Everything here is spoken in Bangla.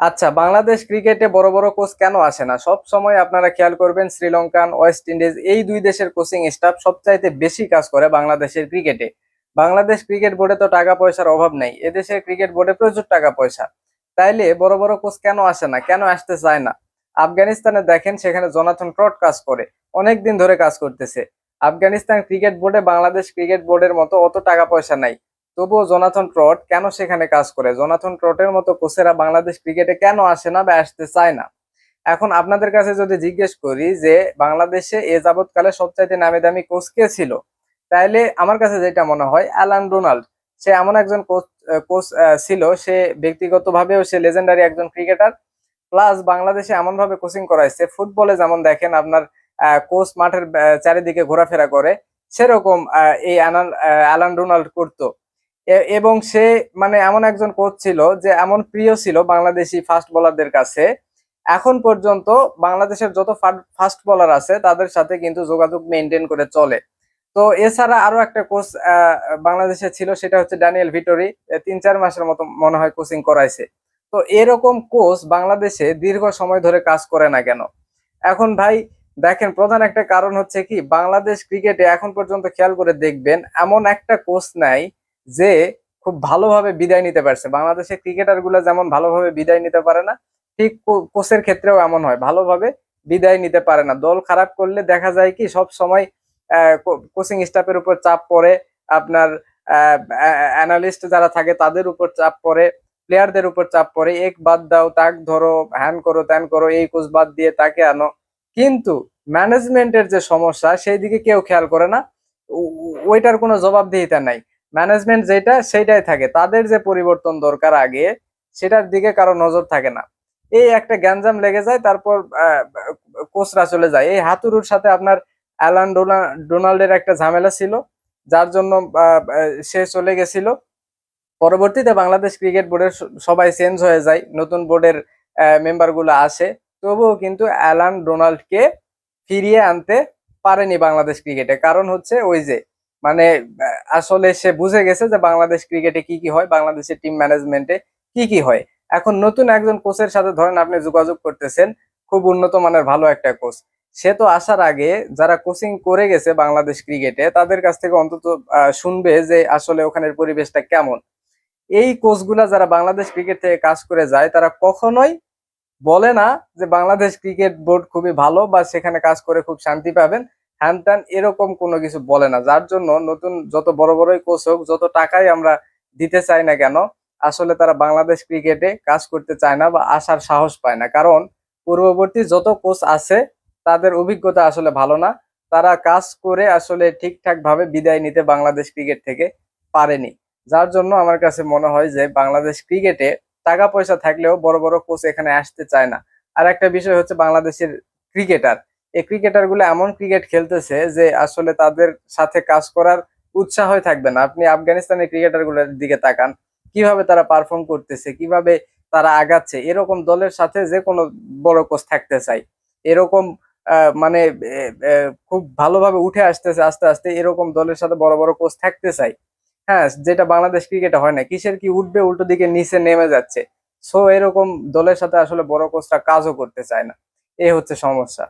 আচ্ছা বাংলাদেশ ক্রিকেটে বড় বড় কোচ কেন আসে না? সব সময় আপনারা খেয়াল করবেন শ্রীলঙ্কান, ওয়েস্ট ইন্ডিজ এই দুই দেশের কোচিং স্টাফ সবচাইতে বেশি কাজ করে বাংলাদেশের ক্রিকেটে। বাংলাদেশ ক্রিকেট বোর্ডে তো টাকা পয়সার অভাব নেই, এদেশের ক্রিকেট বোর্ডে প্রচুর টাকা পয়সা। তাইলে বড় বড় কোচ কেন আসে না? কেন আসতে চায় না? আফগানিস্তানে দেখেন সেখানে জোনাথন ট্রট কাজ করে অনেক দিন ধরে কাজ করতেছে। আফগানিস্তান ক্রিকেট বোর্ডে বাংলাদেশ ক্রিকেট বোর্ডের মতো অত টাকা পয়সা নাই। তবুও জোনাথন ট্রট কেন সেখানে কাজ করে? জোনাথন ট্রটের মতো কোচেরা বাংলাদেশ ক্রিকেটে কেন আসে না বা আসতে চায় না? এখন আপনাদের কাছে যদি জিজ্ঞেস করি যে বাংলাদেশে এ যাবৎকালে সবচাইতে নামি দামি কোচ কে ছিল? তাইলে আমার কাছে যেটা মনে হয়, অ্যালান ডোনাল্ড সে এমন একজন কোচ কোচ ছিল, সে ব্যক্তিগতভাবেও সে লেজেন্ডারি একজন ক্রিকেটার প্লাস বাংলাদেশে এমন ভাবে কোচিং করাইছে ফুটবলে যেমন দেখেন আপনার কোচ মাঠের চারিদিকে ঘোরাফেরা করে, সেরকম এই অ্যালান- ডোনাল্ড করতো। এবং সে মানে এমন একজন কোচ ছিল যে এমন প্রিয় ছিল বাংলাদেশি ফাস্ট বোলারদের কাছে। এখন পর্যন্ত বাংলাদেশের যত ফাস্ট বোলার আছে, তাদের সাথে কিন্তু যোগাযোগ মেনটেন করে চলে। তো এছাড়া আরও একটা কোচ বাংলাদেশে ছিল, সেটা হচ্ছে ড্যানিয়েল ভিটোরি। তিন, চার মাসের মতো মনে হয় কোচিং করাইছে। তো এরকম কোচ বাংলাদেশে দীর্ঘ সময় ধরে কাজ করে না কেন? এখন ভাই, দেখেন, প্রধান একটা কারণ হচ্ছে কি, বাংলাদেশ ক্রিকেটে এখন পর্যন্ত খেয়াল করে দেখবেন, এমন একটা কোচ নাই যে খুব ভালোভাবে বিদায় নিতে পারছে। বাংলাদেশের ক্রিকেটারগুলা যেমন ভালোভাবে বিদায় নিতে পারে না, ঠিক কোচের ক্ষেত্রেও এমন হয়, ভালোভাবে বিদায় নিতে পারে না। দল খারাপ করলে দেখা যায় কি, সব সময় কোচিং স্টাফের উপর চাপ পড়ে, আপনার অ্যানালিস্ট যারা থাকে তাদের উপর চাপ পড়ে প্লেয়ারদের উপর চাপ পড়ে এক বাদ দাও, তাক ধরো হ্যান করো, ত্যান করো, এই কোচ বাদ দিয়ে তাকে আনো। কিন্তু ম্যানেজমেন্টের যে সমস্যা সেই দিকে কেউ খেয়াল করে না। ওইটার কোনো জবাবদিহিতা নাই। ম্যানেজমেন্ট যেটা সেটাই থাকে। তাদের যে পরিবর্তন দরকার আগে, সেটার দিকে কারও নজর থাকে না। এই একটা গ্যাঞ্জাম লেগে যায়, তারপর কোচরা চলে যায়। এই হাতুরুর সাথে আপনার অ্যালান ডোনা- ডোনাল্ডের একটা ঝামেলা ছিল, যার জন্য সে চলে গেছিল। পরবর্তীতে বাংলাদেশ ক্রিকেট বোর্ডের সবাই চেঞ্জ হয়ে যায়, নতুন বোর্ডের মেম্বারগুলো আসে। তবুও কিন্তু অ্যালান ডোনাল্ডকে ফিরিয়ে আনতে পারেনি বাংলাদেশ ক্রিকেটে। কারণ হচ্ছে ওই যে মানে আসলে সে বুঝে গেছে যে বাংলাদেশ ক্রিকেটে কি কি হয়, বাংলাদেশের টিম ম্যানেজমেন্টে কি কি হয়। এখন নতুন একজন কোচের সাথে ধরেন আপনি যোগাযোগ করতেছেন, খুব উন্নত মানের ভালো একটা কোচ সে তো আসার আগে যারা কোচিং করে গেছে বাংলাদেশ ক্রিকেটে তাদের কাছ থেকে অন্তত শুনবে যে আসলে ওখানের পরিবেশটা কেমন। এই কোচগুলা যারা বাংলাদেশ ক্রিকেট থেকে কাজ করে যায়, তারা কখনোই বলে না যে বাংলাদেশ ক্রিকেট বোর্ড খুবই ভালো বা সেখানে কাজ করে খুব শান্তি পাবেন। হ্যান ত্যান এরকম কোনো কিছু বলে না। যার জন্য নতুন যত বড় বড়ই কোচ হোক, যত টাকাই আমরা দিতে চাই না কেন, আসলে তারা বাংলাদেশ ক্রিকেটে কাজ করতে চায় না বা আসার সাহস পায় না। কারণ পূর্ববর্তী যত কোচ আছে, তাদের অভিজ্ঞতা আসলে ভালো না। তারা কাজ করে আসলে ঠিকঠাক ভাবে বিদায় নিতে বাংলাদেশ ক্রিকেট থেকে পারেনি। যার জন্য আমার কাছে মনে হয় যে বাংলাদেশ ক্রিকেটে টাকা পয়সা থাকলেও বড় বড় কোচ এখানে আসতে চায় না। আর একটা বিষয় হচ্ছে বাংলাদেশের ক্রিকেটার এই ক্রিকেটারগুলো এমন ক্রিকেট খেলতেছে যে আসলে তাদের সাথে কাজ করার উৎসাহই থাকবে না। আপনি আফগানিস্তানের ক্রিকেটারগুলোর দিকে তাকান, কীভাবে তারা পারফর্ম করতেছে, কীভাবে তারা আগাচ্ছে, এরকম দলের সাথে যে কোনো বড় কোচ থাকতে চাই। এরকম মানে খুব ভালোভাবে উঠে আসতেছে, আস্তে আস্তে এরকম দলের সাথে বড় বড় কোচ থাকতে চাই। হ্যাঁ যেটা বাংলাদেশ ক্রিকেটে হয় না, কিসের কি উঠবে, উল্টো দিকে নিচে নেমে যাচ্ছে। সো এরকম দলের সাথে আসলে বড় কোচরা কাজও করতে চায় না। এই হচ্ছে সমস্যা।